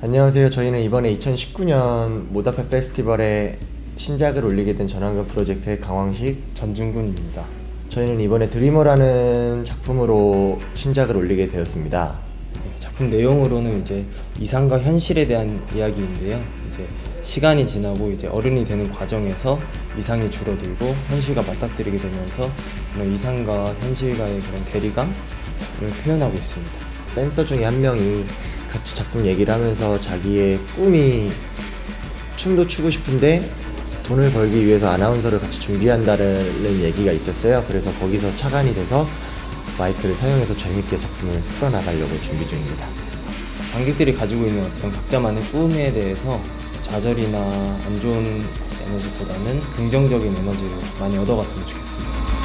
안녕하세요. 저희는 이번에 2019년 모다페 페스티벌에 신작을 올리게 된 전환근 프로젝트의 강황식. 전준군입니다. 저희는 이번에 드리머라는 작품으로 신작을 올리게 되었습니다. 네, 작품 내용으로는 이제 이상과 현실에 대한 이야기인데요. 이제 시간이 지나고 이제 어른이 되는 과정에서 이상이 줄어들고 현실과 맞닥뜨리게 되면서 그런 이상과 현실과의 그런 괴리감을 표현하고 있습니다. 댄서 중에 한 명이 같이 작품 얘기를 하면서 자기의 꿈이 춤도 추고 싶은데 돈을 벌기 위해서 아나운서를 같이 준비한다는 얘기가 있었어요. 그래서 거기서 차관이 돼서 마이크를 사용해서 재밌게 작품을 풀어나가려고 준비 중입니다. 관객들이 가지고 있는 어떤 각자만의 꿈에 대해서 좌절이나 안 좋은 에너지보다는 긍정적인 에너지를 많이 얻어갔으면 좋겠습니다.